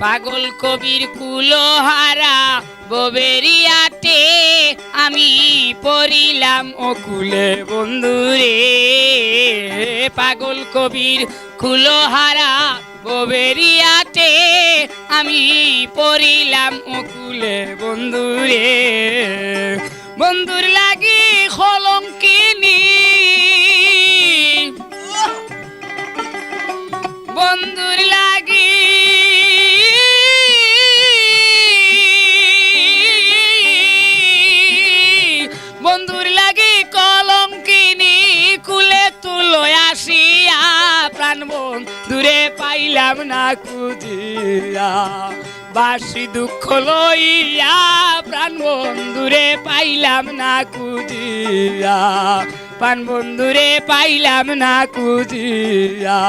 পাগল কবির কুলোহারা ববেরিয়াতে আমি পড়িলাম অকুলে বন্ধুরে পাগল কবির কুলোহারা ববেরিয়াতে আমি পড়িলাম অকুলে বন্ধুরে বন্ধুর লাগি কলঙ্কিনী দূরে পাইলাম না কুজিয়া বাসি দুঃখ লইয়া প্রাণ বন্ধুরে পাইলাম না কুজিয়া প্রাণ বন্ধুরে পাইলাম না খুঁজিয়া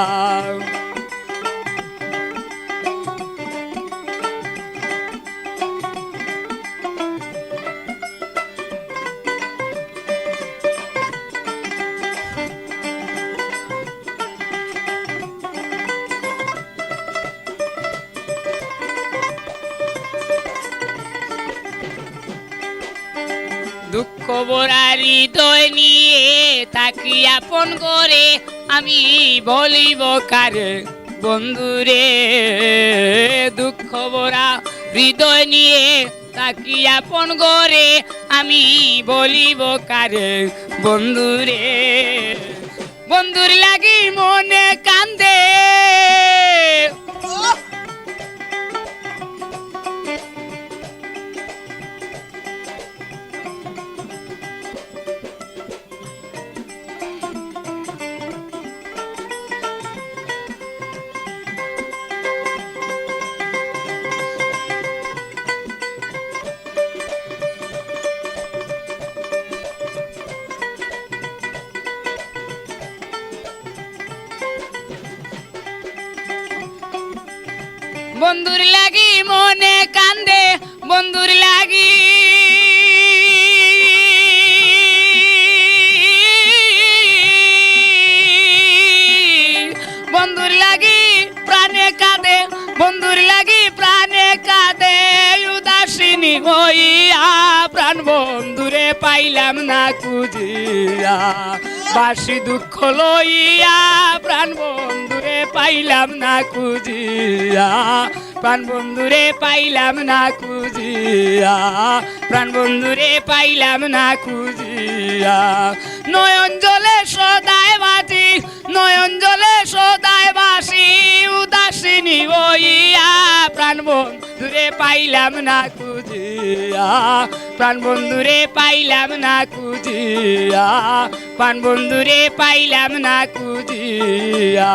দুঃখ ভরা হৃদয় নিয়ে তাকি আপন করে, আমি বলিব কারে? বন্ধুরে দুঃখ ভরা হৃদয় নিয়ে তাকি আপন করে, আমি বলিব কারে? বন্ধুরে, বন্ধুর লাগি মনে কান্দে বন্ধুর লাগি মনে কান্দে, বন্ধুর লাগি বন্ধুর লাগি প্রাণে কাঁদে, বন্ধুর লাগি প্রাণে কাঁদে। উদাসিনী হইয়া প্রাণ বন্ধুরে পাইলাম না খুঁজিয়া। বাসি দুঃখ লইয়া প্রাণ বন্ধুরে পাইলাম না খুঁজিয়া। প্রাণ বন্ধুরে পাইলাম না খুঁজিয়া। প্রাণ বন্ধুরে পাইলাম না কুজিয়া নয়ন জলে সদায় বাজি বন্ধুরে পাইলাম না খুঁজিয়া। প্রাণ বন্ধুরে পাইলাম না খুঁজিয়া। প্রাণ বন্ধুরে পাইলাম না খুঁজিয়া।